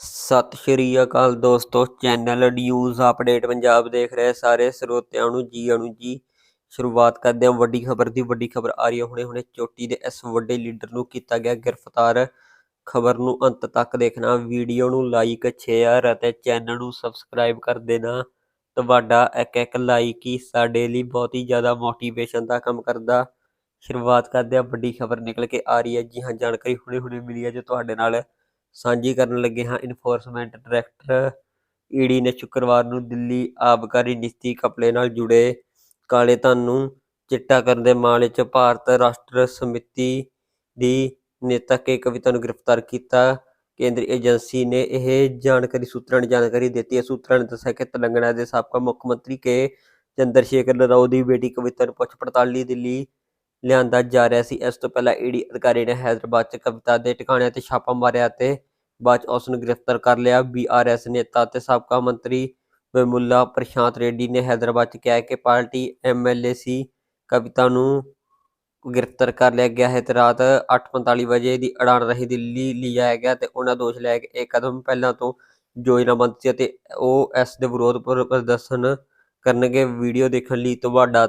ਸਤਿ ਸ਼੍ਰੀ ਅਕਾਲ ਦੋਸਤੋ, channel news update Punjab ਦੇਖ ਰਹੇ ਸਾਰੇ ਸਰੋਤਿਆਂ ਨੂੰ ਜੀ ਆਇਆਂ ਜੀ। ਸ਼ੁਰੂਆਤ ਕਰਦੇ ਹਾਂ ਵੱਡੀ ਖਬਰ ਦੀ, ਵੱਡੀ ਖਬਰ ਆ ਰਹੀ ਹੈ ਹੁਣੇ ਹੁਣੇ ਚੋਟੀ ਦੇ ਇਸ ਵੱਡੇ ਲੀਡਰ ਨੂੰ ਕੀਤਾ ਗਿਆ ਗ੍ਰਿਫਤਾਰ। ਖਬਰ ਨੂੰ ਅੰਤ ਤੱਕ ਦੇਖਣਾ ਵੀਡੀਓ ਨੂੰ ਲਾਈਕ ਸ਼ੇਅਰ ਅਤੇ ਚੈਨਲ ਨੂੰ ਸਬਸਕ੍ਰਾਈਬ ਕਰ ਦੇਣਾ। ਤੁਹਾਡਾ ਇੱਕ ਇੱਕ ਲਾਈਕ ਹੀ ਸਾਡੇ ਲਈ ਬਹੁਤ ਹੀ ਜ਼ਿਆਦਾ ਮੋਟੀਵੇਸ਼ਨ ਦਾ ਕੰਮ ਕਰਦਾ। ਸ਼ੁਰੂਆਤ ਕਰਦੇ ਹਾਂ ਵੱਡੀ ਖਬਰ ਨਿਕਲ ਕੇ ਆ ਰਹੀ ਹੈ। ਜੀ ਹਾਂ, ਜਾਣਕਾਰੀ ਹੁਣੇ ਹੁਣੇ ਮਿਲੀ ਹੈ ਜੋ ਤੁਹਾਡੇ ਨਾਲ ਸਾਂਝੀ ਕਰਨ ਲੱਗੇ ਹਾਂ। ਇਨਫੋਰਸਮੈਂਟ ਡਾਇਰੈਕਟਰ ਈਡੀ ਨੇ ਸ਼ੁੱਕਰਵਾਰ ਨੂੰ ਦਿੱਲੀ ਆਬਕਾਰੀ ਨੀਤੀ ਕਪਲੇ ਨਾਲ ਜੁੜੇ ਕਾਲੇ ਧਨ ਨੂੰ ਚਿੱਟਾ ਕਰਨ ਦੇ ਮਾਮਲੇ 'ਚ ਭਾਰਤ ਰਾਸ਼ਟਰ ਸਮਿਤੀ ਦੀ ਨੇਤਾ ਕੇ ਕਵਿਤਾ ਨੂੰ ਗ੍ਰਿਫਤਾਰ ਕੀਤਾ। ਕੇਂਦਰੀ ਏਜੰਸੀ ਨੇ ਇਹ ਜਾਣਕਾਰੀ ਸੂਤਰਾਂ ਨੇ ਜਾਣਕਾਰੀ ਦਿੱਤੀ। ਹੈ ਸੂਤਰਾਂ ਨੇ ਦੱਸਿਆ ਕਿ ਤੇਲੰਗਾਨਾ ਦੇ ਸਾਬਕਾ ਮੁੱਖ ਮੰਤਰੀ ਕੇ ਚੰਦਰ ਸ਼ੇਖਰ ਰਾਓ ਦੀ ਬੇਟੀ ਕਵਿਤਾ ਨੂੰ ਪੁੱਛ ਪੜਤਾਲ ਲਈ ਦਿੱਲੀ ਲਿਆਂਦਾ ਜਾ ਰਿਹਾ ਸੀ। ਇਸ ਤੋਂ ਪਹਿਲਾਂ ਈਡੀ ਅਧਿਕਾਰੀ ਨੇ ਹੈਦਰਾਬਾਦ 'ਚ ਕਵਿਤਾ ਦੇ ਟਿਕਾਣਿਆਂ ਤੇ ਛਾਪਾ ਮਾਰਿਆ ਤੇ ਬਾਅਦ ਉਸ ਨੂੰ ਗ੍ਰਿਫਤਾਰ ਕਰ ਲਿਆ। ਬੀਆਰਐਸ ਨੇਤਾ ਤੇ ਸਾਬਕਾ ਮੰਤਰੀ ਵਿਮੁੱਲਾ ਪ੍ਰਸ਼ਾਂਤ ਰੈਡੀ ਨੇ ਹੈਦਰਾਬਾਦ 'ਚ ਕਿਹਾ ਕਿ ਪਾਰਟੀ ਐਮਐਲਏ ਸੀ। ਕਵਿਤਾ ਨੂੰ ਗ੍ਰਿਫਤਾਰ ਕਰ ਲਿਆ ਗਿਆ। ਹੈ ਤੇ ਰਾਤ 8:45 ਵਜੇ ਦੀ ਅੜਾਨ ਰਹੀ ਦਿੱਲੀ ਲਿਜਾਇਆ ਗਿਆ ਤੇ ਉਹਨਾਂ ਦੋਸ਼ ਲਾਇਆ ਕਿ ਇਹ ਕਦਮ ਪਹਿਲਾਂ ਤੋਂ ਯੋਜਨਾਬੱਧ ਸੀ ਅਤੇ ਉਹ ਇਸ ਦੇ ਵਿਰੋਧ ਪ੍ਰਦਰਸ਼ਨ ਕਰਨਗੇ। ਵੀਡੀਓ ਦੇਖਣ ਲਈ ਤੁਹਾਡਾ